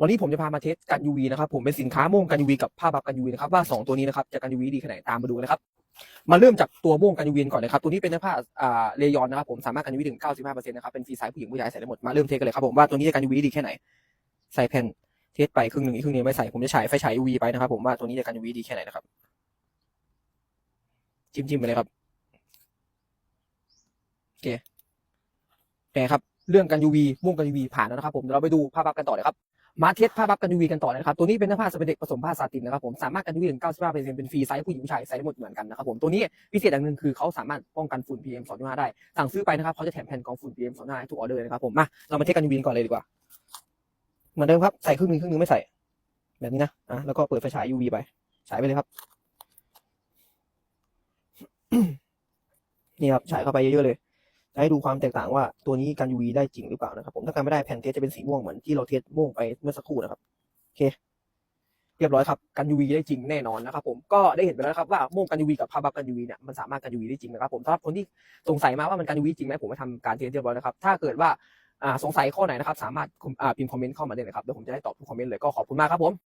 วันนี้ผมจะพามาเทสกัน UV นะครับผมเป็นสินค้าม่วงกัน UV กับผ้าบัฟกัน UV นะครับว่า 2 ตัวนี้นะครับจะกัน UV ดีแค่ไหนตามมาดูนะครับมาเริ่มจากตัวม่วงกัน UV ก่อนนะครับตัวนี้เป็นเนื้อผ้าอ่าเลยอนนะครับผมสามารถกัน UV ถึง 95%นะครับเป็นฟรีไซส์ผู้หญิงผู้ชายใส่ได้หมดมาเริ่มเทสกันเลยครับผมว่าตัวนี้จะกัน UV ดีแค่ไหนใส่แผ่นเทสไปครึ่งหนึ่งอีกครึ่งหนึงไม่ใส่ผมจะฉายไฟฉาย UV ไปนะครับผมว่าตัวนี้จะกัน UV ดีแค่ไหนนะครับจิ้มจิ้มไปเลยครับโอเคโอเคครับ เรื่องกัน UV ม่วงกัน UV ผ่านแล้วนะครับผมเดี๋ยวเราไปดูผ้าบัฟกันต่อเลยครับ มาเทสผ้าบัฟกัน UV กันต่อนะครับตัวนี้เป็นเนื้อผ้าสเปเด็กผสมผ้าซาตินนะครับผมสามารถกัน UV ถึง95%เป็นฟรีไซส์ผู้หญิงผู้ชายใส่ได้หมดเหมือนกันนะครับผมตัวนี้พิเศษอย่างหนึ่งคือเขาสามารถป้องกันฝุ่น PM 2.5ได้สั่งซื้อไปนะครับเขาจะแถมแผ่นกองฝุ่น PM 2.5ให้ทุกออเดอร์เลยนะครับผมมาเรามาเทสกัน UV ก่อนเลยดีกว่าเหมือนเดิมครับใส่ครึ่งหนึงครึ่งหนึงไม่ใส่ แบบนี้นะอะแล้วก็เปิดไฟฉาย UV ไปฉายไปเลยครับนี่ครับฉายเข้าไปเยอะๆเลย จะให้ดูความแตกต่างว่าตัวนี้กัน UV ได้จริงหรือเปล่านะครับ ผมถ้ากันไม่ได้แผ่นเทสจะเป็นสีม่วงเหมือนที่เราเทสม่วงไปเมื่อสักครู่นะครับโอเค เรียบร้อยครับกัน UV ได้จริงแน่นอนนะครับผมก็ได้เห็นไปแล้วครับว่าม่วงกัน UV กับผ้าบัฟกัน UV เนี่ยมันสามารถกัน UV ได้จริงนะครับผมสำหรับคนที่สงสัยมาว่ามันกัน UV จริงไหมผมไปทำการเทสเรียบร้อยแล้วครับถ้าเกิดว่าสงสัยข้อไหนนะครับสามารถพิมพ์คอมเมนต์เข้ามาได้เลยครับเดี๋ยวผมจะได้ตอบทุกคอมเมนต์เลยก็ขอบคุณมากครับผม